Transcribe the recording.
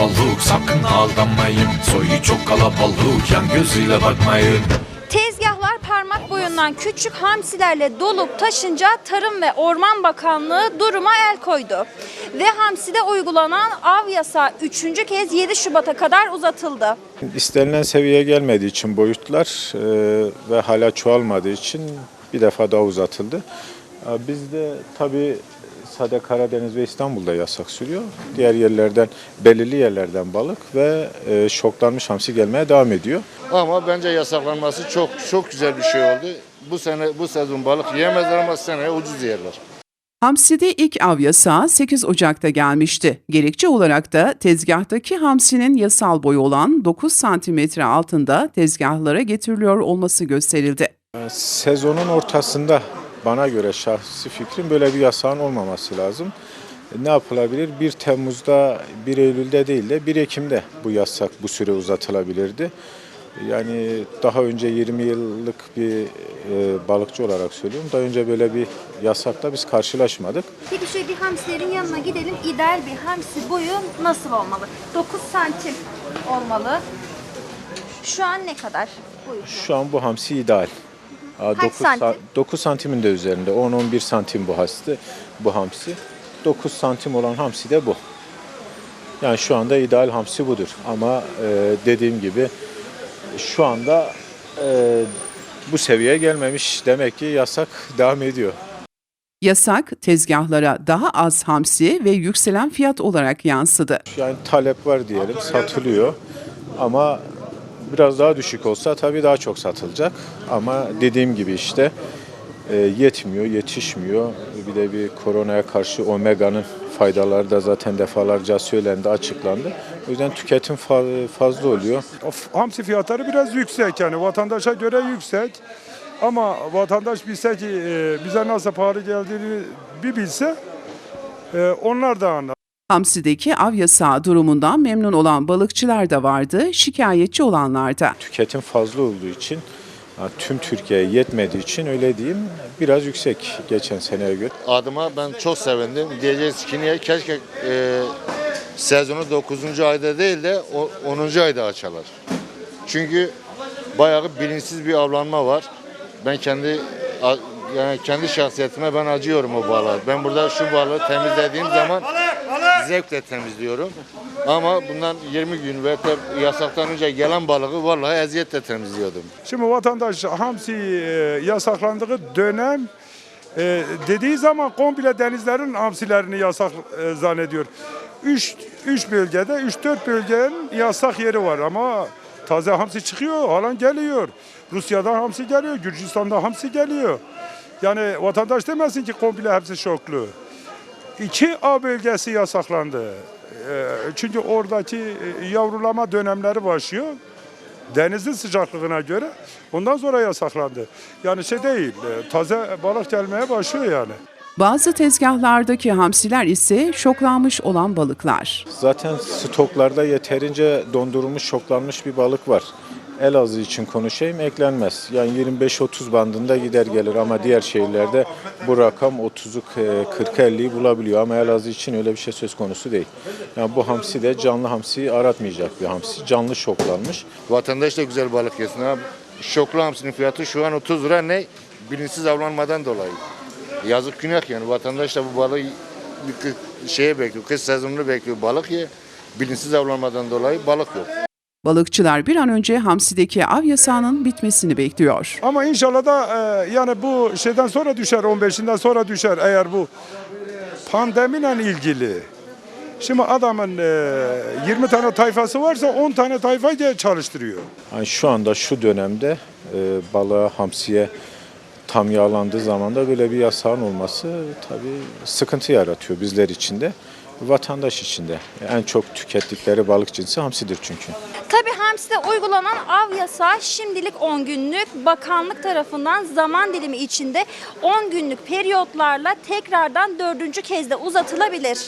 balık sakın aldanmayın Soyu çok kalabalık yan gözüyle bakmayın Tezgahlar parmak boyundan küçük hamsilerle dolup taşınca Tarım ve Orman Bakanlığı duruma el koydu. Ve hamside uygulanan av yasağı 3. kez 7 Şubat'a kadar uzatıldı. İstenilen seviyeye gelmediği için boyutlar e, ve hala çoğalmadığı için bir defa daha uzatıldı. E, Bizde tabii sadece Karadeniz ve İstanbul'da yasak sürüyor. Diğer yerlerden, belirli yerlerden balık ve e, şoklanmış hamsi gelmeye devam ediyor. Ama bence yasaklanması çok çok güzel bir şey oldu. Bu sene bu sezon balık yiyemezler ama seneye ucuz yerler. Hamsi'de ilk av yasağı 8 Ocak'ta gelmişti. Gerekçe olarak da tezgahtaki hamsinin yasal boyu olan 9 santimetre altında tezgahlara getiriliyor olması gösterildi. Sezonun ortasında bana göre şahsi fikrim böyle bir yasağın olmaması lazım. Ne yapılabilir? 1 Temmuz'da, 1 Eylül'de değil de 1 Ekim'de bu yasak, bu süre uzatılabilirdi. Yani daha önce 20 yıllık bir e, balıkçı olarak söylüyorum. Daha önce böyle bir yasakla biz karşılaşmadık. Peki şöyle bir hamsilerin yanına gidelim. İdeal bir hamsi boyu nasıl olmalı? 9 santim olmalı. Şu an ne kadar boyutu? Şu an bu hamsi ideal. Aa, Kaç 9, santim? 9 santimin de üzerinde. 10-11 santim bu hasti, bu hamsi. 9 santim olan hamsi de bu. Yani şu anda ideal hamsi budur. Ama e, dediğim gibi şu anda e, bu seviyeye gelmemiş. Demek ki yasak devam ediyor. Yasak tezgahlara daha az hamsi ve yükselen fiyat olarak yansıdı. Yani talep var diyelim, satılıyor. Ama biraz daha düşük olsa tabii daha çok satılacak. Ama dediğim gibi işte e, yetmiyor, yetişmiyor. Bir de bir koronaya karşı omega'nın faydaları da zaten defalarca söylendi, açıklandı. O yüzden tüketim fa- fazla oluyor. Of, Hamsi fiyatları biraz yüksek yani vatandaşa göre yüksek. Ama vatandaş bilse ki e, bize nasıl pahalı geldiğini bir bilse e, onlar da anlar. Hamsi'deki av yasağı durumundan memnun olan balıkçılar da vardı, şikayetçi olanlar da. Tüketim fazla olduğu için, tüm Türkiye'ye yetmediği için öyle diyeyim biraz yüksek geçen seneye göre. Adıma ben çok sevindim. Diyeceğiz ki niye keşke e, sezonu 9. ayda değil de o- 10. ayda açarlar. Çünkü bayağı bilinçsiz bir avlanma var. Ben kendi yani kendi şahsiyetime ben acıyorum o balığa. Ben burada şu balığı temizlediğim zaman zevkle temizliyorum. Ama bundan 20 gün ve önce gelen balığı vallahi eziyetle temizliyordum. Şimdi vatandaş hamsi e, yasaklandığı dönem e, dediği zaman komple denizlerin hamsilerini yasak e, zannediyor. 3 3 bölgede 3-4 bölgenin yasak yeri var ama taze hamsi çıkıyor, alan geliyor. Rusya'dan hamsi geliyor, Gürcistan'da hamsi geliyor. Yani vatandaş demesin ki komple hepsi şoklu. İki A bölgesi yasaklandı. E, Çünkü oradaki e, yavrulama dönemleri başlıyor denizin sıcaklığına göre ondan sonra yasaklandı. Yani şey değil, e, taze balık gelmeye başlıyor yani. Bazı tezgahlardaki hamsiler ise şoklanmış olan balıklar. Zaten stoklarda yeterince dondurulmuş, şoklanmış bir balık var. Elazığ için konuşayım eklenmez. Yani 25-30 bandında gider gelir ama diğer şehirlerde bu rakam 30'u 40-50'yi bulabiliyor. Ama Elazığ için öyle bir şey söz konusu değil. Yani bu hamsi de canlı hamsiyi aratmayacak bir hamsi. Canlı şoklanmış. Vatandaş da güzel balık yesin abi. Şoklu hamsinin fiyatı şu an 30 lira ne? Bilinçsiz avlanmadan dolayı. Yazık günah yani. Vatandaş da bu balığı şeye bekliyor. Kış sezonunu bekliyor. Balık ye. Bilinçsiz avlanmadan dolayı balık yok. Balıkçılar bir an önce hamsideki av yasağının bitmesini bekliyor. Ama inşallah da e, yani bu şeyden sonra düşer, 15'inden sonra düşer eğer bu pandemiyle ilgili. Şimdi adamın e, 20 tane tayfası varsa 10 tane tayfa gel- çalıştırıyor. Yani şu anda şu dönemde e, balığa, hamsiye tam yağlandığı zaman da böyle bir yasağın olması tabii sıkıntı yaratıyor bizler için de. Vatandaş için de. En çok tükettikleri balık cinsi hamsidir çünkü. Tabii hamside uygulanan av yasağı şimdilik 10 günlük bakanlık tarafından zaman dilimi içinde 10 günlük periyotlarla tekrardan dördüncü kez de uzatılabilir.